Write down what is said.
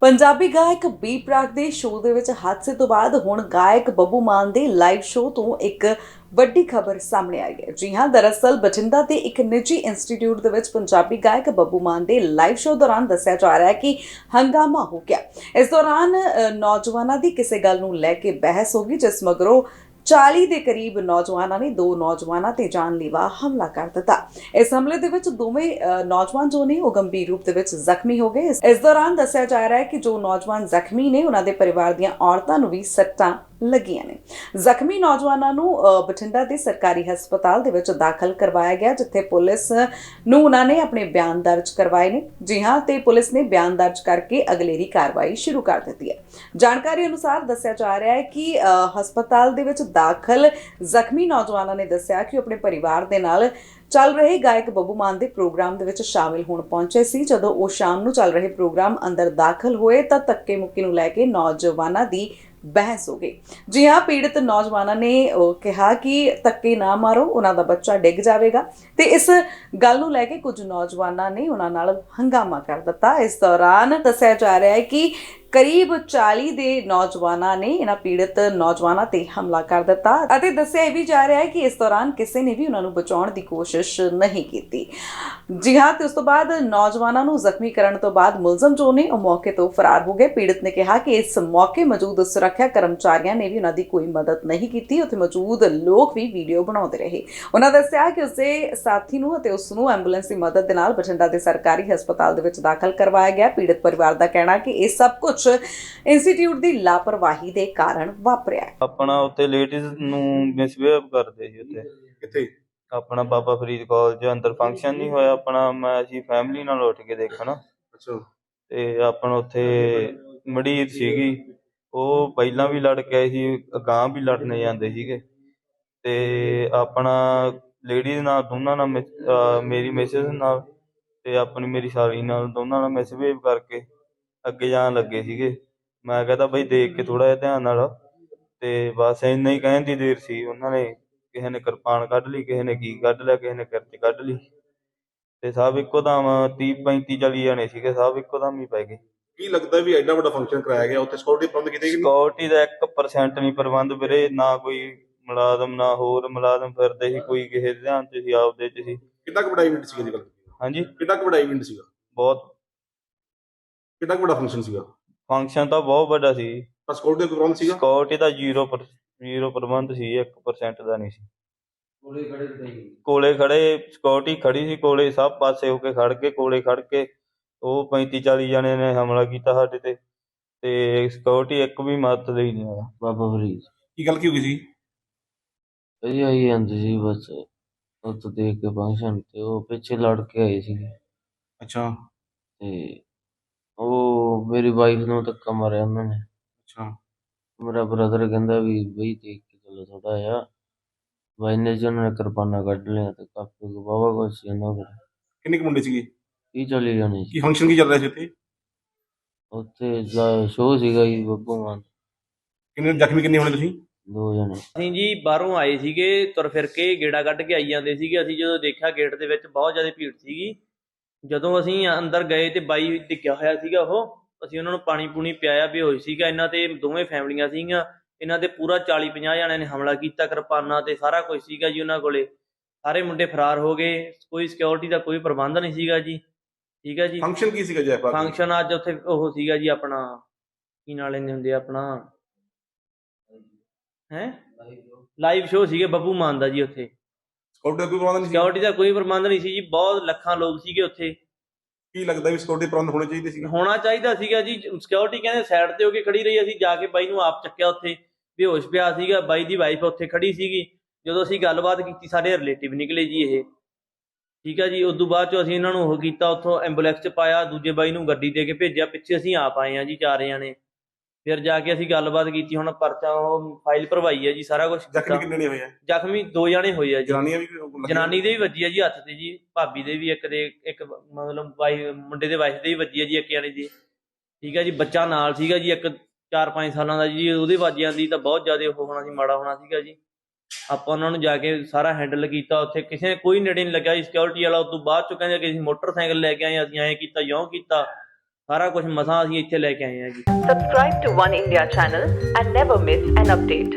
ਪੰਜਾਬੀ ਗਾਇਕ ਬੀ ਪ੍ਰਾਕ ਦੇ ਸ਼ੋਅ ਦੇ ਵਿੱਚ ਹਾਦਸੇ ਤੋਂ ਬਾਅਦ ਹੁਣ ਗਾਇਕ ਬੱਬੂ ਮਾਨ ਦੇ ਲਾਈਵ ਸ਼ੋਅ ਤੋਂ ਇੱਕ ਵੱਡੀ ਖਬਰ ਸਾਹਮਣੇ ਆਈ ਹੈ। ਜੀ ਹਾਂ, ਦਰਅਸਲ ਬਠਿੰਡਾ ਦੇ ਇੱਕ ਨਿੱਜੀ ਇੰਸਟੀਚਿਊਟ ਦੇ ਵਿੱਚ ਪੰਜਾਬੀ ਗਾਇਕ ਬੱਬੂ ਮਾਨ ਦੇ ਲਾਈਵ ਸ਼ੋਅ ਦੌਰਾਨ ਦੱਸਿਆ ਜਾ ਰਿਹਾ ਹੈ ਕਿ ਹੰਗਾਮਾ ਹੋ ਗਿਆ। ਇਸ ਦੌਰਾਨ ਨੌਜਵਾਨਾਂ ਦੀ ਕਿਸੇ ਗੱਲ ਨੂੰ ਲੈ ਕੇ ਬਹਿਸ ਹੋ ਗਈ, ਜਿਸ ਮਗਰੋਂ 40 ਦੇ ਕਰੀਬ ਨੌਜਵਾਨਾਂ ਨੇ ਦੋ ਨੌਜਵਾਨਾਂ ਤੇ ਜਾਨਲੇਵਾ ਹਮਲਾ ਕਰ ਦਿੱਤਾ। ਇਸ ਹਮਲੇ ਦੇ ਵਿੱਚ ਦੋਵੇਂ ਅ, ਨੌਜਵਾਨ ਜੋ ਨੇ ਉਹ ਗੰਭੀਰ ਰੂਪ ਦੇ ਵਿੱਚ ਜ਼ਖਮੀ ਹੋ ਗਏ। ਇਸ ਦੌਰਾਨ ਦੱਸਿਆ ਜਾ ਰਿਹਾ ਹੈ ਕਿ ਜੋ ਨੌਜਵਾਨ ਜ਼ਖਮੀ ਨੇ ਉਹਨਾਂ ਦੇ ਪਰਿਵਾਰ ਦੀਆਂ ਔਰਤਾਂ ਨੂੰ ਵੀ ਸੱਟਾਂ ਲੱਗੀਆਂ ਨੇ। ਜ਼ਖਮੀ ਨੌਜਵਾਨਾਂ ਨੂੰ ਬਠਿੰਡਾ ਦੇ ਸਰਕਾਰੀ ਹਸਪਤਾਲ ਦੇ ਵਿੱਚ ਦਾਖਲ ਕਰਵਾਇਆ ਗਿਆ, ਜਿੱਥੇ ਪੁਲਿਸ ਨੂੰ ਉਹਨਾਂ ਨੇ ਆਪਣੇ ਬਿਆਨ ਦਰਜ ਕਰਵਾਏ ਨੇ। ਜੀ ਹਾਂ, ਤੇ ਪੁਲਿਸ ਨੇ ਬਿਆਨ ਦਰਜ ਕਰਕੇ ਅਗਲੇਰੀ ਕਾਰਵਾਈ ਸ਼ੁਰੂ ਕਰ ਦਿੱਤੀ ਹੈ। ਜਾਣਕਾਰੀ ਅਨੁਸਾਰ ਦੱਸਿਆ ਜਾ ਰਿਹਾ ਹੈ ਕਿ ਹਸਪਤਾਲ ਦੇ ਵਿੱਚ ਦਾਖਲ ਜ਼ਖਮੀ ਨੌਜਵਾਨਾਂ ਨੇ ਦੱਸਿਆ ਕਿ ਉਹ ਆਪਣੇ ਪਰਿਵਾਰ ਦੇ ਨਾਲ ਚੱਲ ਰਹੇ ਗਾਇਕ ਬੱਬੂ ਮਾਨ ਦੇ ਪ੍ਰੋਗਰਾਮ ਦੇ ਵਿੱਚ ਸ਼ਾਮਿਲ ਹੋਣ ਪਹੁੰਚੇ ਸੀ। ਜਦੋਂ ਉਹ ਸ਼ਾਮ ਨੂੰ ਚੱਲ ਰਹੇ ਪ੍ਰੋਗਰਾਮ ਅੰਦਰ ਦਾਖਲ ਹੋਏ, ਤਾਂ ਧੱਕੇ ਮੁੱਕੀ ਨੂੰ ਲੈ ਕੇ ਨੌਜਵਾਨਾਂ ਦੀ ਬਹਿਸ ਹੋ ਗਈ। ਜੀ ਹਾਂ, ਪੀੜਤ ਨੌਜਵਾਨਾਂ ਨੇ ਉਹ ਕਿਹਾ ਕਿ ਧੱਕੇ ਨਾ ਮਾਰੋ, ਉਹਨਾਂ ਦਾ ਬੱਚਾ ਡਿੱਗ ਜਾਵੇਗਾ। ਤੇ ਇਸ ਗੱਲ ਨੂੰ ਲੈ ਕੇ ਕੁਝ ਨੌਜਵਾਨਾਂ ਨੇ ਉਹਨਾਂ ਨਾਲ ਹੰਗਾਮਾ ਕਰ ਦਿੱਤਾ। ਇਸ ਦੌਰਾਨ ਦੱਸਿਆ ਜਾ ਰਿਹਾ ਹੈ ਕਿ ਕਰੀਬ 40 ਦੇ ਨੌਜਵਾਨਾਂ ਨੇ ਇਹਨਾਂ ਪੀੜਤ ਨੌਜਵਾਨਾਂ ਤੇ ਹਮਲਾ ਕਰ ਦਿੱਤਾ ਅਤੇ ਦੱਸਿਆ ਇਹ ਵੀ ਜਾ ਰਿਹਾ ਹੈ ਕਿ ਇਸ ਦੌਰਾਨ ਕਿਸੇ ਨੇ ਵੀ ਉਹਨਾਂ ਨੂੰ ਬਚਾਉਣ ਦੀ ਕੋਸ਼ਿਸ਼ ਨਹੀਂ ਕੀਤੀ। ਜੀ ਹਾਂ, ਤੇ ਉਸ ਤੋਂ ਬਾਅਦ ਨੌਜਵਾਨਾਂ ਨੂੰ ਜ਼ਖਮੀ ਕਰਨ ਤੋਂ ਬਾਅਦ ਮੁਲਜ਼ਮ ਜੋ ਨੇ ਉਹ ਮੌਕੇ ਤੋਂ ਫਰਾਰ ਹੋ ਗਏ। ਪੀੜਤ ਨੇ ਕਿਹਾ ਕਿ ਇਸ ਮੌਕੇ ਮੌਜੂਦ ਸੁਰੱਖਿਆ ਕਰਮਚਾਰੀਆਂ ਨੇ ਵੀ ਉਹਨਾਂ ਦੀ ਕੋਈ ਮਦਦ ਨਹੀਂ ਕੀਤੀ। ਉੱਥੇ ਮੌਜੂਦ ਲੋਕ ਵੀ ਵੀਡੀਓ ਬਣਾਉਂਦੇ ਰਹੇ। ਉਹਨਾਂ ਦੱਸਿਆ ਕਿ ਉਸਦੇ ਸਾਥੀ ਨੂੰ ਅਤੇ ਉਸ ਨੂੰ ਐਂਬੂਲੈਂਸ ਦੀ ਮਦਦ ਦੇ ਨਾਲ ਬਠਿੰਡਾ ਦੇ ਸਰਕਾਰੀ ਹਸਪਤਾਲ ਦੇ ਵਿੱਚ ਦਾਖਲ ਕਰਵਾਇਆ ਗਿਆ। ਪੀੜਤ ਪਰਿਵਾਰ ਦਾ ਕਹਿਣਾ ਕਿ ਇਹ ਸਭ ਕੁਝ ਇੰਸਟੀਚਿਊਟ ਦੀ ਲਾਪਰਵਾਹੀ ਦੇ ਕਾਰਨ ਵਾਪਰਿਆ ਹੈ। ਆਪਣਾ ਉੱਥੇ ਲੇਡੀਜ਼ ਨੂੰ ਮਿਸਬਿਹੇਵ ਕਰਦੇ ਸੀ ਉੱਥੇ। ਕਿੱਥੇ? ਆਪਣਾ ਬਾਬਾ ਫਰੀਦ ਕਾਲਜ ਅੰਦਰ ਫੰਕਸ਼ਨ ਨਹੀਂ ਹੋਇਆ ਆਪਣਾ ਮੈਂ ਅਸੀਂ ਫੈਮਿਲੀ ਨਾਲ ਉੱਠ ਕੇ ਦੇਖਣਾ। ਅੱਛਾ। ਤੇ ਆਪਣਾ ਉੱਥੇ ਮੜੀਰ ਸੀਗੀ। ਉਹ ਪਹਿਲਾਂ ਵੀ ਲੜ ਕੇ ਆਏ ਸੀ ਅਗਾਂਹ ਵੀ ਲੜਨੇ ਜਾਂਦੇ ਸੀਗੇ। ਤੇ ਆਪਣਾ ਲੇਡੀਜ਼ ਨਾਲ ਦੋਨਾਂ ਨਾਲ ਮਿਸ- ਅਹ ਮੇਰੀ ਮਿਸਿਸ ਨਾਲ ਤੇ ਆਪਣੀ ਮੇਰੀ ਸਾਲੀ ਨਾਲ ਦੋਨਾਂ ਨਾਲ ਮਿਸਬਿਹੇਵ ਕਰਕੇ ਅੱਗੇ ਜਾਣ ਲੱਗੇ ਸੀਗੇ। ਮੈਂ ਕਹਿੰਦਾ ਬਈ ਦੇਖ ਕੇ ਥੋੜਾ ਜਿਹਾ ਧਿਆਨ ਨਾਲ ਤੇ ਬਸ ਇੰਨਾ ਹੀ ਕਹਿਣ ਦੀ ਦੇਰ ਸੀ। ਉਹਨਾਂ ਨੇ ਕਿਸੇ ਨੇ ਕਿਰਪਾਨ ਕੱਢ ਲਈ ਕਿਸੇ ਨੇ ਕੀ ਕੱਢ ਲਿਆ ਕਿਸੇ ਨੇ ਕਿਰਚ ਕੱਢ ਲਈ। ਤੇ ਸਭ ਇੱਕੋ ਦਮ 30 35 40 ਜਣੇ ਸੀਗੇ। ਸਭ ਇੱਕੋ ਦਮ ਹੀ ਪੈ ਗਏ। ਕੀ ਲੱਗਦਾ ਵੀ ਐਡਾ ਵੱਡਾ ਫੰਕਸ਼ਨ ਕਰਾਇਆ ਗਿਆ? ਉੱਥੇ ਸਿਕਿਉਰਿਟੀ ਪ੍ਰਬੰਧ ਕੀਤੇ ਕਿ ਸਿਕਿਉਰਿਟੀ ਦਾ 1% ਨਹੀਂ ਪ੍ਰਬੰਧ ਵੀਰੇ। ਨਾ ਕੋਈ ਮੁਲਾਜ਼ਮ ਨਾ ਹੋਰ ਮੁਲਾਜ਼ਮ ਫਿਰਦੇ ਸੀ। ਕੋਈ ਕਿਸੇ ਦੇ ਧਿਆਨ 'ਚ ਸੀ ਆਪਦੇ 'ਚ ਸੀ। ਕਿੰਨਾ ਕੁ ਵੱਡਾ ਇਵੈਂਟ ਸੀਗਾ ਜੀ ਗੱਲ ਹਾਂਜੀ। ਕਿੰਨਾ ਕੁ ਵੱਡਾ ਇਵੈਂਟ ਸੀਗਾ? ਬਹੁਤ ਕਿੰਨਾ ਕੁ ਵੱਡਾ ਫੰਕਸ਼ਨ ਸੀਗਾ? ਫੰਕਸ਼ਨ ਤਾਂ ਬਹੁਤ ਵੱਡਾ ਸੀ। ਤਾਂ ਸਿਕਿਉਰਿਟੀ ਦਾ ਕੋਈ ਪ੍ਰਬੰਧ ਸੀਗਾ? ਸਿਕਿਉਰਿਟੀ ਦਾ 0% ਜ਼ੀਰੋ ਪ੍ਰਬੰਧ ਸੀ 1% ਦਾ ਨਹੀਂ ਸੀ। ਕੋਲੇ ਖੜੇ ਸਿਕਿਉਰਿਟੀ ਖੜੀ ਸੀ ਕੋਲੇ ਸਭ ਪਾਸੇ ਹੋ ਕੇ ਖੜ ਕੇ ਕੋਲੇ ਖੜ ਕੇ ਉਹ 35 40 ਜਣੇ ਨੇ ਹਮਲਾ ਕੀਤਾ ਸਾਡੇ ਤੇ। ਤੇ ਸਿਕਿਉਰਿਟੀ ਇੱਕ ਵੀ ਮਦਦ ਲਈ ਨਹੀਂ ਆਇਆ। ਬਾਬਾ ਫਰੀਦ। ਕੀ ਗੱਲ ਕੀ ਹੋ ਗਈ ਸੀ? ਇਹ ਆਈ ਜਾਂਦੀ ਸੀ ਬਸ। ਉਹ ਤੋਂ ਦੇਖ ਕੇ ਫੰਕਸ਼ਨ ਤੇ ਉਹ ਪਿੱਛੇ ਲੜ ਕੇ ਆਏ ਸੀ ਅੱਛਾ। ਤੇ ਉਹ ਮੇਰੀ ਵਾਈਫ ਨੂੰ ਧੱਕਾ ਮਾਰਿਆ ਉਹਨਾਂ ਨੇ। ਅੱਛਾ। ਮੇਰਾ ਬ੍ਰਦਰ ਕਹਿੰਦਾ ਵੀ ਬਈ ਦੇਖ ਕੇ ਚੱਲੋ ਥੋੜਾ ਜਿਹਾ ਬਾਈ ਨੇ ਜੀ ਉਹਨਾਂ ਨੇ ਕਿਰਪਾਨਾਂ ਕੱਢ ਲਿਆ ਤੇ ਕਾਫੀ ਬਾਬਾ ਕੁਛ ਸੀ ਉਹਨਾਂ ਕੋਲ। ਕਿੰਨੇ ਕੁ ਮੁੰਡੇ ਸੀਗੇ? ਕੀ ਚਲੀ ਜਾਣੀ ਸੀ। ਕੀ ਫੰਕਸ਼ਨ ਕੀ ਚੱਲ ਰਿਹਾ ਸੀ ਉੱਥੇ? ਉੱਥੇ ਸ਼ੋਅ ਸੀਗਾ ਜੀ ਬੱਬੂ ਮਾਨ। ਕਿੰਨੇ ਜ਼ਖਮੀ ਕਿੰਨੇ ਹੋਣੇ ਤੁਸੀਂ? ਦੋ ਜਣੇ। ਅਸੀਂ ਜੀ ਬਾਹਰੋਂ ਆਏ ਸੀਗੇ ਤੁਰ ਫਿਰ ਕੇ ਗੇੜਾ ਕੱਢ ਕੇ ਆਈ ਜਾਂਦੇ ਸੀਗੇ। ਅਸੀਂ ਜਦੋਂ ਦੇਖਿਆ ਗੇਟ ਦੇ ਵਿੱਚ ਬਹੁਤ ਜ਼ਿਆਦਾ ਭੀੜ ਸੀਗੀ। ਜਦੋਂ ਅਸੀਂ ਅੰਦਰ ਗਏ ਤੇ ਬਾਈ ਡਿੱਗਿਆ ਹੋਇਆ ਸੀਗਾ ਉਹ ਅਸੀਂ ਉਹਨਾਂ ਨੂੰ ਪਾਣੀ ਪੂਣੀ ਪਿਆਇਆ ਬੇਹੋਸ਼ ਸੀਗਾ। ਇਹਨਾਂ ਤੇ ਦੋਵੇਂ ਫੈਮਲੀਆਂ ਸੀਗੀਆਂ। ਇਹਨਾਂ ਤੇ ਪੂਰਾ 40 50 ਜਣਿਆਂ ਨੇ ਹਮਲਾ ਕੀਤਾ ਕਿਰਪਾਨਾਂ ਤੇ ਸਾਰਾ ਕੁਝ ਸੀਗਾ ਜੀ ਉਹਨਾਂ ਕੋਲੇ। ਸਾਰੇ ਮੁੰਡੇ ਫਰਾਰ ਹੋ ਗਏ। ਕੋਈ ਸਿਕਿਉਰਿਟੀ ਦਾ ਕੋਈ ਪ੍ਰਬੰਧ ਨਹੀਂ ਸੀਗਾ ਜੀ। ਠੀਕ ਹੈ ਜੀ? ਫੰਕਸ਼ਨ ਕੀ ਸੀਗਾ ਜੈਪਾਲ ਫੰਕਸ਼ਨ ਅੱਜ ਉੱਥੇ ਉਹ ਸੀਗਾ ਜੀ ਆਪਣਾ ਕੀ ਨਾਲ ਲੈਂਦੇ ਹੁੰਦੇ ਆ ਆਪਣਾ? ਹੈ? ਲਾਈਵ ਸ਼ੋਅ ਸੀਗੇ ਬੱਬੂ ਮਾਨ ਦਾ ਜੀ ਉੱਥੇ। ਸਿਕਿਉਰਿਟੀ ਦਾ ਕੋਈ ਪ੍ਰਬੰਧ ਨਹੀਂ ਸੀ। ਸਿਕਿਉਰਿਟੀ ਦਾ ਕੋਈ ਪ੍ਰਬੰਧ ਨਹੀਂ ਸੀ ਜੀ ਬਹੁਤ ਲੱਖਾਂ ਲੋਕ ਸੀਗੇ ਉੱਥੇ। ਕੀ ਲੱਗਦਾ ਵੀ ਸਿਕਿਉਰਿਟੀ ਪ੍ਰਬੰਧ ਹੋਣੇ ਚਾਹੀਦੇ ਸੀ ਹੋਣਾ ਚਾਹੀਦਾ ਸੀਗਾ ਜੀ ਸਿਕਿਉਰਿਟੀ ਕਹਿੰਦੇ ਸਾਈਡ ਤੇ ਹੋ ਕੇ ਖੜੀ ਰਹੀ ਅਸੀਂ ਜਾ ਕੇ ਬਾਈ ਨੂੰ ਆਪ ਚੱਕਿਆ ਉੱਥੇ। ਬੇਹੋਸ਼ ਪਿਆ ਸੀਗਾ ਬਾਈ ਦੀ ਵਾਈਫ ਉੱਥੇ ਖੜੀ ਸੀਗੀ। ਜਦੋਂ ਅਸੀਂ ਗੱਲਬਾਤ ਕੀਤੀ ਸਾਡੇ ਰਿਲੇਟਿਵ ਨਿਕਲੇ ਜੀ ਇਹ। ਠੀਕ ਆ ਜੀ ਉਸ ਤੋਂ ਬਾਅਦ ਚ ਅਸੀਂ ਇਹਨਾਂ ਨੂੰ ਉਹ ਕੀਤਾ ਉੱਥੋਂ ਐਂਬੂਲੈਂਸ ਚ ਪਾਇਆ ਦੂਜੇ ਬਾਈ ਨੂੰ ਗੱਡੀ ਦੇ ਕੇ ਭੇਜਿਆ ਪਿੱਛੇ ਅਸੀਂ ਆਪ ਆਏ ਆ ਜੀ ਚਾਰ ਜਣੇ। ਫਿਰ ਜਾ ਕੇ ਅਸੀਂ ਗੱਲਬਾਤ ਕੀਤੀ ਹੁਣ ਪਰਚਾ ਉਹ ਫਾਈਲ ਭਰਵਾਈ ਹੈ ਜੀ ਸਾਰਾ ਕੁਝ ਜ਼ਖਮੀ ਕਿੰਨੇ ਨੇ ਹੋਏ ਆ? ਜ਼ਖਮੀ ਦੋ ਜਣੇ ਹੋਏ ਆ ਜੀ। ਜਨਾਨੀਆਂ ਵੀ ਲੱਗੀਆਂ? ਜਨਾਨੀ ਦੇ ਵੀ ਵੱਜੀ ਆ ਜੀ ਹੱਥ ਤੇ ਜੀ ਭਾਬੀ ਦੇ ਵੀ ਇੱਕ ਦੇ ਇੱਕ ਮਤਲਬ ਵਾਈ ਮੁੰਡੇ ਦੇ ਵਾਈਫ ਦੇ ਵੀ ਵੱਜੀ ਆ ਜੀ ਇੱਕ ਜਣੇ ਦੀ। ਠੀਕ ਹੈ ਜੀ ਬੱਚਾ ਨਾਲ ਸੀਗਾ ਜੀ ਇੱਕ 4-5 ਸਾਲਾਂ ਦਾ ਜੀ ਉਹਦੇ ਵੱਜ ਜਾਂਦੀ ਤਾਂ ਬਹੁਤ ਜ਼ਿਆਦਾ ਉਹ ਹੋਣਾ ਸੀ ਮਾੜਾ ਹੋਣਾ ਸੀਗਾ ਜੀ। ਆਪਾਂ ਉਹਨਾਂ ਨੂੰ ਜਾ ਕੇ ਸਾਰਾ ਹੈਂਡਲ ਕੀਤਾ ਉੱਥੇ ਕਿਸੇ ਕੋਈ ਨੇੜੇ ਨਹੀਂ ਲੱਗਿਆ ਜੀ ਸਿਕਿਉਰਿਟੀ ਵਾਲਾ ਉਸ ਤੋਂ ਬਾਅਦ ਚੋਂ ਕਹਿੰਦੇ ਕਿ ਅਸੀਂ ਮੋਟਰਸਾਈਕਲ ਲੈ ਕੇ ਆਏ ਅਸੀਂ ਐਂ ਕੀਤਾ ਯੋਂ ਕੀਤਾ। ਸਾਰਾ ਕੁਝ ਮਸਾਂ ਅਸੀਂ ਇੱਥੇ ਲੈ ਕੇ ਆਏ ਹਾਂ ਜੀ subscribe to 1 India channel and never miss an update